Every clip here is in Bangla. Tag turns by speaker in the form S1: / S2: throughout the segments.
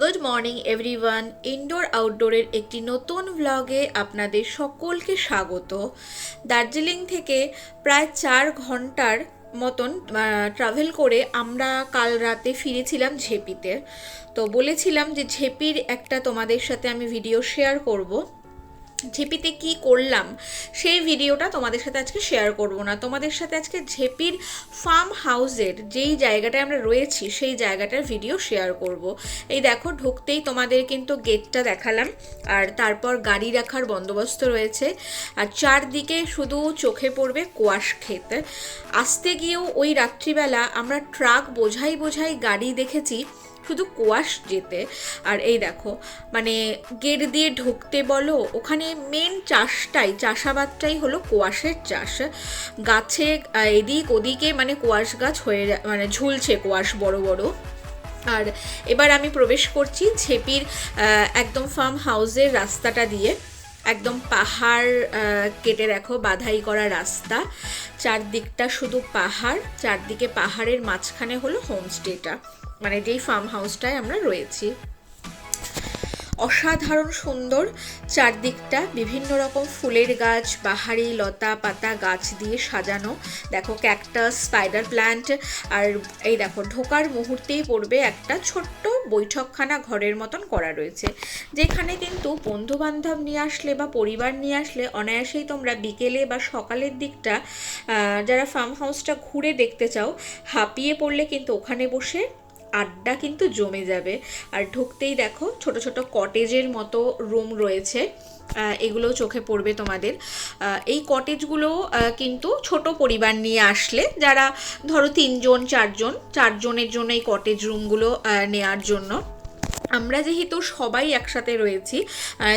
S1: গুড মর্নিং এভরিওয়ান ইনডোর আউটডোরের একটি নতুন ব্লগে আপনাদের সকলকে স্বাগত। দার্জিলিং থেকে প্রায় চার ঘণ্টার মতন ট্রাভেল করে আমরা কাল রাতে ফিরেছিলাম ঝেপিতে। তো বলেছিলাম যে ঝেপির একটা তোমাদের সাথে আমি ভিডিও শেয়ার করব। ঝেপিতে কি করলাম, সেই ভিডিওটা তোমাদের সাথে আজকে শেয়ার করব না। তোমাদের সাথে আজকে ঝেপির ফার্ম হাউসের যেই জায়গাটায় আমরা রয়েছি, সেই জায়গাটার ভিডিও শেয়ার করব। এই দেখো, ঢুকতেই তোমাদের কিন্তু গেটটা দেখালাম, আর তারপর গাড়ি রাখার বন্দোবস্ত রয়েছে। আর চারদিকে শুধু চোখে পড়বে কোয়াশ ক্ষেত। আসতে গিয়েও ওই রাত্রিবেলা আমরা ট্রাক বোঝাই বোঝাই গাড়ি দেখেছি শুধু কোয়াশ যেতে। আর এই দেখো মানে গেট দিয়ে ঢুকতে বলো, ওখানে মেন চাষটাই, চাষাবাদটাই হলো কোয়াশের চাষ। গাছে এদিক ওদিকে মানে কোয়াশ গাছ হয়ে মানে ঝুলছে কোয়াশ বড় বড়। আর এবার আমি প্রবেশ করছি ঝেপির একদম ফার্ম হাউসের রাস্তাটা দিয়ে। একদম পাহাড় কেটে দেখো বাধাই করা রাস্তা। চারদিকটা শুধু পাহাড়, চারদিকে পাহাড়ের মাঝখানে হলো হোমস্টেটা মানে যেই ফার্ম হাউসটায় আমরা রয়েছি। অসাধারণ সুন্দর চারদিকটা, বিভিন্ন রকম ফুলের গাছ, বাহারি, লতা পাতা গাছ দিয়ে সাজানো। দেখো ক্যাকটাস, স্পাইডার প্ল্যান্ট, আর এই দেখো, ঢোকার মুহূর্তেই পড়বে একটা ছোট্ট বৈঠকখানা ঘরের মতন করা রয়েছে। যেখানে কিন্তু বন্ধু বান্ধব নিয়ে আসলে বা পরিবার নিয়ে আসলে অনায়াসেই তোমরা বিকেলে বা সকালের দিকটা যারা ফার্ম হাউসটা ঘুরে দেখতে চাও, হাঁপিয়ে পড়লে কিন্তু ওখানে বসে আড্ডা কিন্তু জমে যাবে। আর ঢুকতেই দেখো ছোট ছোট কটেজের মতো রুম রয়েছে। এগুলো চোখে পড়বে তোমাদের। এই কটেজগুলো কিন্তু ছোট পরিবার নিয়ে আসলে, যারা ধরো তিনজন, চারজন, চারজনের জন্য এই কটেজ রুমগুলো নেওয়ার জন্য। আমরা যেহেতু সবাই একসাথে রয়েছি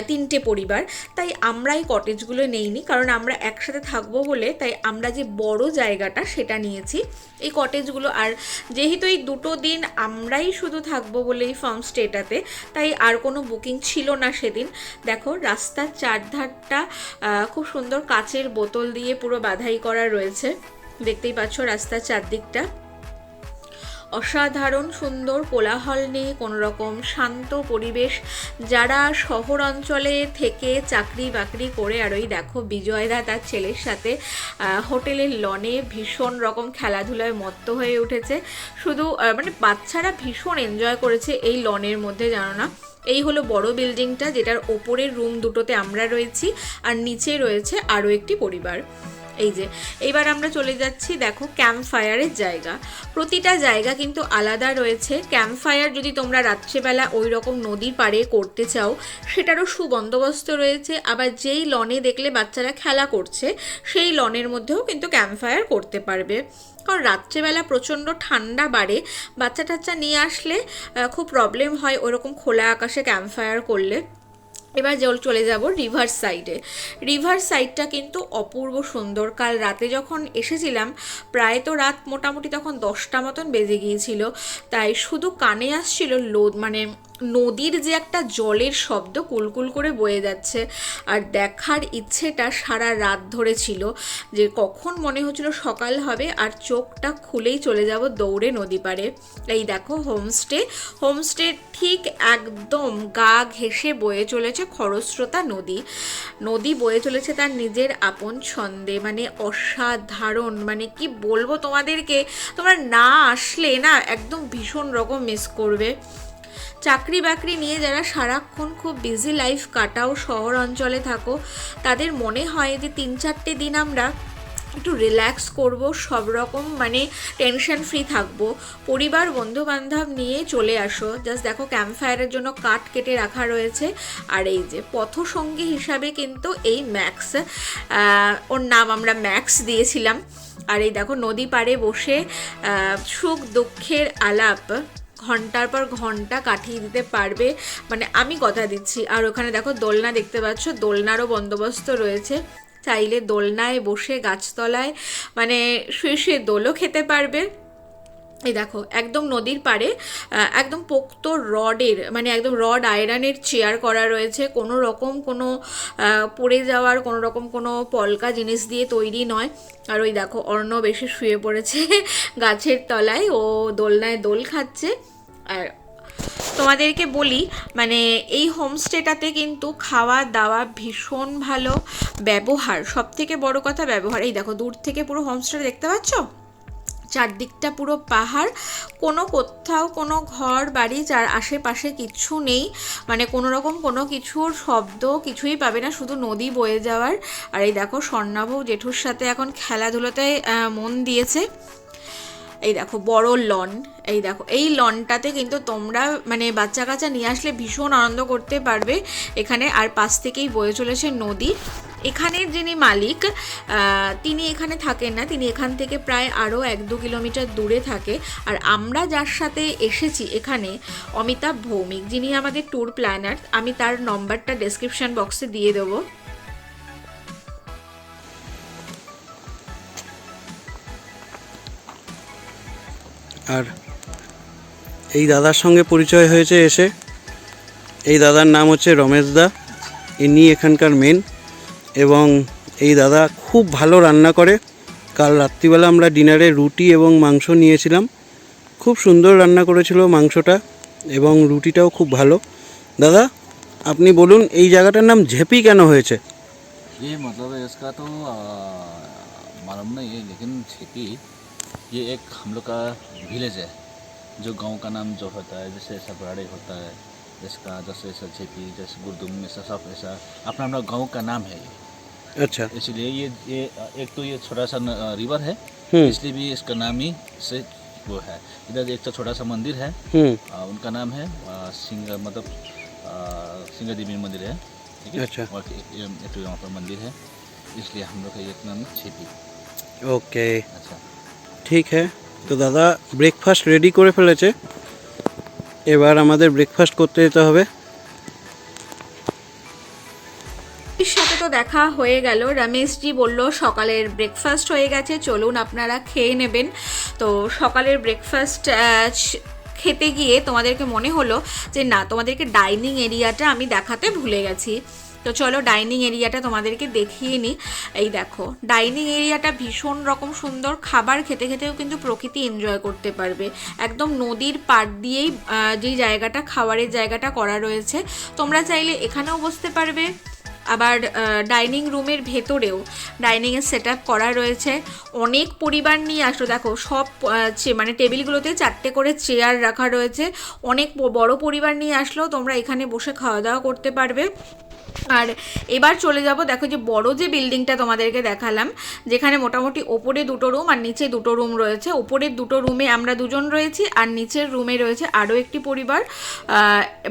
S1: তিনটে পরিবার, তাই আমরা এই কটেজগুলো নেইনি, কারণ আমরা একসাথে থাকব বলে, তাই আমরা যে বড় জায়গাটা সেটা নিয়েছি। এই কটেজগুলো আর যেহেতু এই দুটো দিন আমরাই শুধু থাকব বলে এই ফার্ম স্টেটাতে তাই আর কোনো বুকিং ছিল না সেদিন। দেখো, রাস্তার চারধারটা খুব সুন্দর কাচের বোতল দিয়ে পুরো বাধাই করা রয়েছে। দেখতেই পাচ্ছ রাস্তার চারদিকটা। অসাধারণ, সুন্দর কোলাহল নেই কোনো রকম শান্ত পরিবেশ। যারা শহর অঞ্চলে থেকে চাকরি বাকরি করে, আর ওই দেখো বিজয়দা তার ছেলের সাথে হোটেলের লনে ভীষণ রকম খেলাধুলায় মত্ত হয়ে উঠেছে। শুধু মানে বাচ্চারা ভীষণ এনজয় করেছে এই লনের মধ্যে, জানো না? এই হলো বড় বিল্ডিংটা, যেটার ওপরের রুম দুটোতে আমরা রয়েছি, আর নিচে রয়েছে আরও একটি পরিবার। এই যে এইবার আমরা চলে যাচ্ছি, দেখো ক্যাম্প ফায়ারের জায়গা। প্রতিটা জায়গা কিন্তু আলাদা রয়েছে। ক্যাম্প ফায়ার যদি তোমরা রাত্রেবেলা ওই রকম নদীর পাড়ে করতে চাও, সেটারও সুবন্দোবস্ত রয়েছে। আবার যেই লনে দেখলে বাচ্চারা খেলা করছে, সেই লনের মধ্যেও কিন্তু ক্যাম্প ফায়ার করতে পারবে। কারণ রাত্রেবেলা প্রচণ্ড ঠান্ডা বাড়ে বাচ্চা টাচ্চা নিয়ে আসলে খুব প্রবলেম হয় ওরকম খোলা আকাশে ক্যাম্প ফায়ার করলে। এবার জল চলে যাব রিভার সাইডে রিভার সাইডটা কিন্তু অপূর্ব সুন্দর। কাল রাতে যখন এসেছিলাম, প্রায় তো রাত মোটামুটি তখন দশটা মতন বেজে গিয়েছিল। তাই শুধু কানে আসছিল লোদ মানে নদীর যে একটা জলের শব্দ কুলকুল করে বয়ে যাচ্ছে, আর দেখার ইচ্ছেটা সারা রাত ধরে ছিল যে কখন মনে হচ্ছিল সকাল হবে আর চোখটা খুলেই চলে যাব দৌড়ে নদী পাড়ে। এই দেখো হোমস্টে হোমস্টে ঠিক একদম গা ঘেঁষে বয়ে চলেছে খরস্রোতা নদী। নদী বয়ে চলেছে তার নিজের আপন ছন্দে মানে অসাধারণ মানে কি বলব তোমাদেরকে, তোমরা না আসলে না একদম ভীষণ রকম মিস করবে। চাকরি বাকরি নিয়ে যারা সারাক্ষণ খুব বিজি লাইফ কাটাও শহর অঞ্চলে থাকো, তাদের মনে হয় যে তিন চারটে দিন আমরা একটু রিল্যাক্স করব, সব রকম মানে টেনশন ফ্রি থাকব। পরিবার বন্ধু বান্ধব নিয়ে চলে আসো। জাস্ট দেখো ক্যাম্প ফায়ারের জন্য কাঠ কেটে রাখা রয়েছে। আর এই যে পথসঙ্গী হিসাবে কিন্তু এই ম্যাক্স ওর নাম আমরা ম্যাক্স দিয়েছিলাম। আর এই দেখো নদী পাড়ে বসে সুখ দুঃখের আলাপ। ঘণ্টার পর ঘণ্টা কাটিয়ে দিতে পারবে। মানে আমি কথা দিচ্ছি। আর ওখানে দেখো দোলনা দেখতে পাচ্ছ, দোলনারও বন্দোবস্ত রয়েছে। চাইলে দোলনায় বসে গাছতলায় মানে শুয়ে শুয়ে দোলও খেতে পারবে। এই দেখো, একদম নদীর পাড়ে একদম পোক্ত রডের মানে একদম রড আয়রনের চেয়ার করা রয়েছে। কোনো রকম কোনো পড়ে যাওয়ার, কোনো রকম কোনো পলকা জিনিস দিয়ে তৈরি নয়। আর ওই দেখো, অর্ণব বেশি শুয়ে পড়েছে গাছের তলায়, ও দোলনায় দোল খাচ্ছে। আর তোমাদেরকে বলি মানে এই হোমস্টেটাতে কিন্তু খাওয়া দাওয়া ভীষণ ভালো। ব্যবহার সব থেকে বড় কথা ব্যবহার। এই দেখো, দূর থেকে পুরো হোমস্টেটা দেখতে পাচ্ছ? চারদিকটা পুরো পাহাড়, কোনো কোথাও কোনো ঘর, বাড়ি যার আশেপাশে কিচ্ছু নেই। মানে কোনো রকম কোনো কিছুর শব্দ কিছুই পাবে না, শুধু নদী বয়ে যাওয়ার। আর এই দেখো স্বর্ণাভ জেঠুর সাথে এখন খেলাধুলোতে মন দিয়েছে। এই দেখো বড় লন, এই দেখো, এই লনটাতে কিন্তু তোমরা মানে বাচ্চা কাচ্চা নিয়ে আসলে ভীষণ আনন্দ করতে পারবে। এখানে আর পাশ থেকেই বয়ে চলেছে নদী। এখানের যিনি মালিক তিনি এখানে থাকেন না। তিনি এখান থেকে প্রায় আরও এক দু কিলোমিটার দূরে থাকে। আর আমরা যার সাথে এসেছি এখানে, অমিতাভ ভৌমিক, যিনি আমাদের ট্যুর প্ল্যানার আমি তার নম্বরটা ডেসক্রিপশন বক্সে দিয়ে দেবো।
S2: আর এই দাদার সঙ্গে পরিচয় হয়েছে এসে। এই দাদার নাম হচ্ছে রমেশ দা। ইনি এখানকার মেন এবং এই দাদা খুব ভালো রান্না করে কাল রাত্রিবেলা আমরা ডিনারে রুটি এবং মাংস নিয়েছিলাম খুব সুন্দর রান্না করেছিল মাংসটা এবং রুটিটাও খুব ভালো দাদা আপনি বলুন এই জায়গাটার নাম ঝেপি কেন হয়েছে
S3: ये मतलब इसका तो आ, मालूम नहीं है लेकिन छेपी ये एक हम लोग का विलेज है जो गांव का नाम जो होता है जैसे सबराड़े होता है इसका जैसे ऐसा छेपी जैसे गुरदुम ऐसा सब ऐसा अपना अपना गांव का नाम है ये
S2: আচ্ছা
S3: इसलिए ये ये एक तो ये छोटा सा न- रिवर है
S2: হুম
S3: इसलिए भी इसका नाम ही से वो है इधर एक तो छोटा सा मंदिर है
S2: হুম
S3: आ, उनका नाम है आ, सिंह मतलब आ, सिंह देवी मंदिर है ठीक है
S2: अच्छा।
S3: और ये- ये- ये तो यहाँ पर मंदिर है इसलिए हम लोग का ये नाम छेपी
S2: ওকে
S3: अच्छा
S2: ঠিক হ্যাঁ তো দাদা ব্রেকফাস্ট রেডি করে ফেলেছে এবার আমাদের ব্রেকফাস্ট করতে যেতে হবে।
S1: সাথে তো দেখা হয়ে গেল। রমেশজি বলল, সকালের ব্রেকফাস্ট হয়ে গেছে, চলুন আপনারা খেয়ে নেবেন। তো সকালের ব্রেকফাস্ট খেতে গিয়ে তোমাদেরকে মনে হলো যে, না, তোমাদেরকে ডাইনিং এরিয়াটা আমি দেখাতে ভুলে গেছি। তো চলো ডাইনিং এরিয়াটা তোমাদেরকে দেখিয়ে নিই এই দেখো, ডাইনিং এরিয়াটা ভীষণ রকম সুন্দর। খাবার খেতে খেতেও কিন্তু প্রকৃতি এনজয় করতে পারবে। একদম নদীর পাড় দিয়েই যেই জায়গাটা, খাবারের জায়গাটা করা রয়েছে। তোমরা চাইলে এখানেও বসতে পারবে। আবার ডাইনিং রুমের ভেতরেও ডাইনিংয়ের সেট আপ করা রয়েছে। অনেক পরিবার নিয়ে আসলো দেখো, সব মানে টেবিলগুলোতে চারটে করে চেয়ার রাখা রয়েছে। অনেক বড় পরিবার নিয়ে আসলেও তোমরা এখানে বসে খাওয়া দাওয়া করতে পারবে। আর এবার চলে যাব, দেখো যে বড় যে বিল্ডিংটা তোমাদেরকে দেখালাম, যেখানে মোটামুটি ওপরে দুটো রুম আর নিচে দুটো রুম রয়েছে। ওপরের দুটো রুমে আমরা দুজন রয়েছি আর নিচের রুমে রয়েছে আরও একটি পরিবার।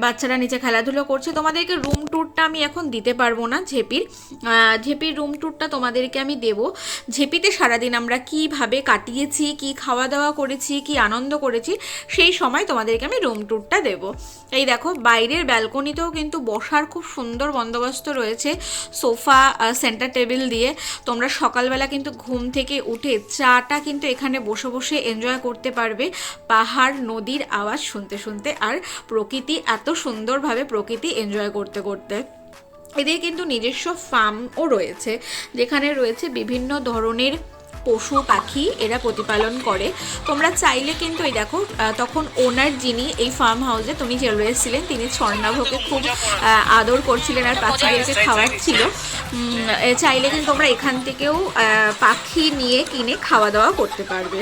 S1: বাচ্চারা নিচে খেলাধুলো করছে। তোমাদেরকে রুম ট্যুরটা আমি এখন দিতে পারব না ঝেপির। ঝেপির রুম ট্যুরটা তোমাদেরকে আমি দেব। ঝেপিতে সারাদিন আমরা কীভাবে কাটিয়েছি, কি খাওয়া দাওয়া করেছি, কি আনন্দ করেছি, সেই সময় তোমাদেরকে আমি রুম ট্যুরটা দেব। এই দেখো, বাইরের ব্যালকনিতেও কিন্তু বসার খুব সুন্দর বন্দোবস্ত রয়েছে সোফা সেন্টার টেবিল দিয়ে। তোমরা সকালবেলা কিন্তু ঘুম থেকে উঠে চাটা কিন্তু এখানে বসে বসে এনজয় করতে পারবে। পাহাড়, নদীর আওয়াজ শুনতে শুনতে আর প্রকৃতি, এত সুন্দরভাবে প্রকৃতি এনজয় করতে করতে। এদের কিন্তু নিজস্ব ফার্মও রয়েছে, যেখানে রয়েছে বিভিন্ন ধরনের পশু, পাখি এরা প্রতিপালন করে। তোমরা চাইলে কিন্তু এই দেখো তখন ওনার যিনি এই ফার্ম হাউসে তুমি এসেছিলেন, তিনি স্বর্ণাভকে খুব আদর করছিলেন আর পাখিদেরকে ছিল চাইলে কিন্তু তোমরা এখান থেকেও পাখি নিয়ে কিনে খাওয়া দাওয়া করতে পারবে।